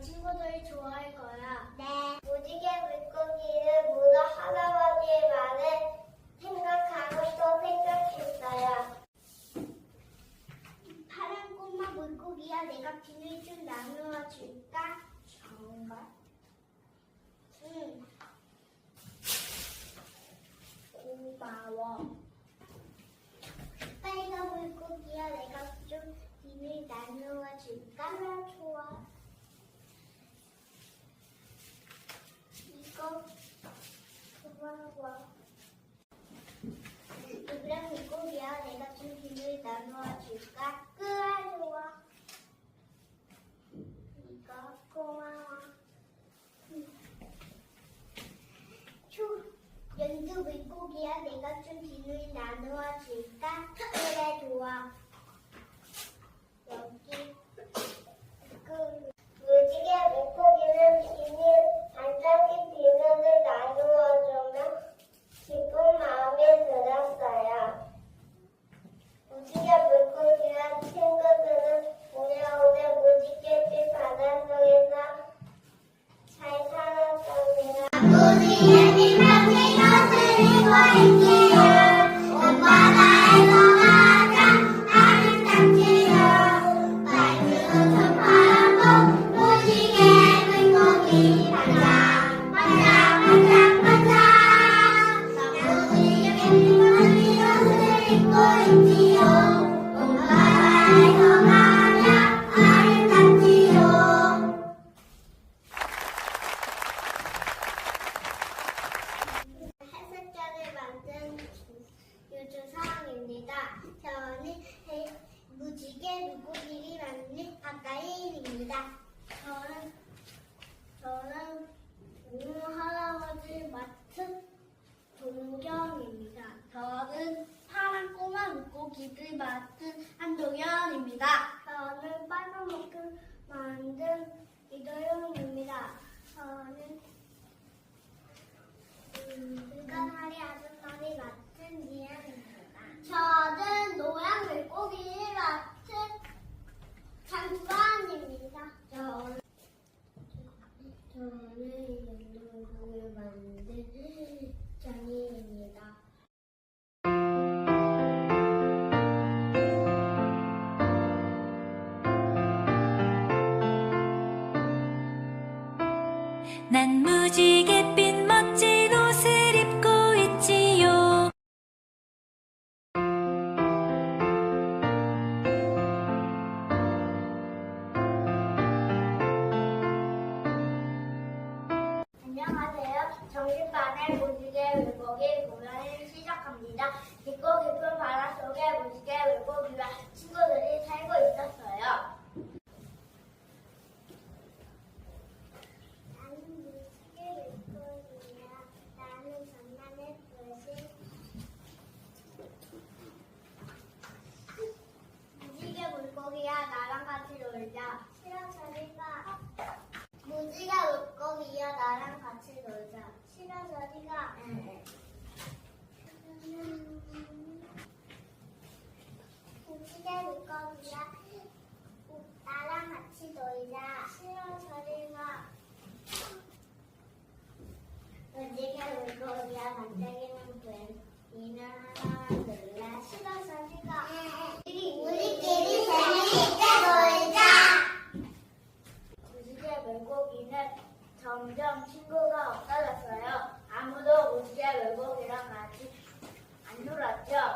친구들이 좋아할 거야. 네. 무지개 물고기를 보다 할아버지의 말을 생각하고 또 생각했어요. 파란 꼬마 물고기야, 내가 비늘 좀 나누어 줄까? 정말? 응. 고마워. 빨간 물고기야, 내가 좀 비늘 나누어 줄까? 좋아. 이거 고마워. 노란 물고기야, 내가 좀 비늘 나누어 줄까? 그래, 좋아. 이거 고마워. 음. 초, 연두 물고기야, 내가 좀 비늘 나누어 줄까? 그래, 좋아. 여기, 그, 무지개 물고기는 비닐, 반짝이 비늘을 나누어주며 기쁜 마음이 들었어요. 무지개 물고기와 친구들은 오래오래 무지개빛 바닷속에서 잘 살았 물고기를 맡은 한동현입니다. 정신반의 무지개 물고기 공연을 시작합니다. 깊고 깊은 바닷속에 무지개 물고기와 친구들이 점점 친구가 없어졌어요. 아무도 우지와 외국이랑 같이 안 놀았죠.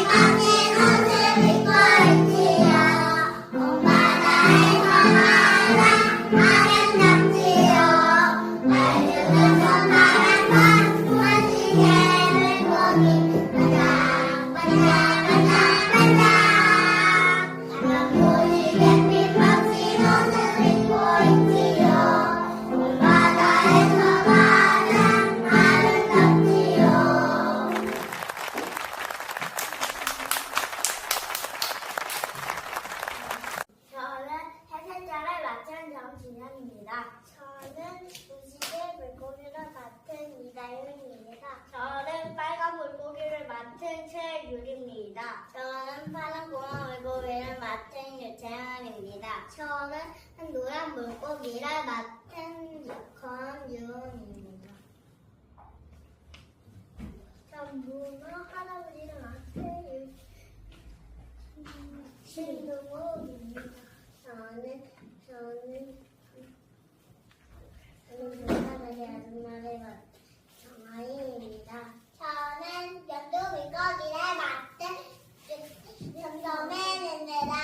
유리입니다. 저는 파란 공원 물고기를 맡은 유채연입니다. 저는 노란 물고기를 맡은 권유은입니다. 전 문어 할아버지를 맡은 유 신동호입니다. 저는 저는 저는 전사들의 아줌마를 맡은 ഞാൻ രണ്ടു മിക്കോ കിരാ മാറ്റം രണ്ടോ മേനെന്നതാ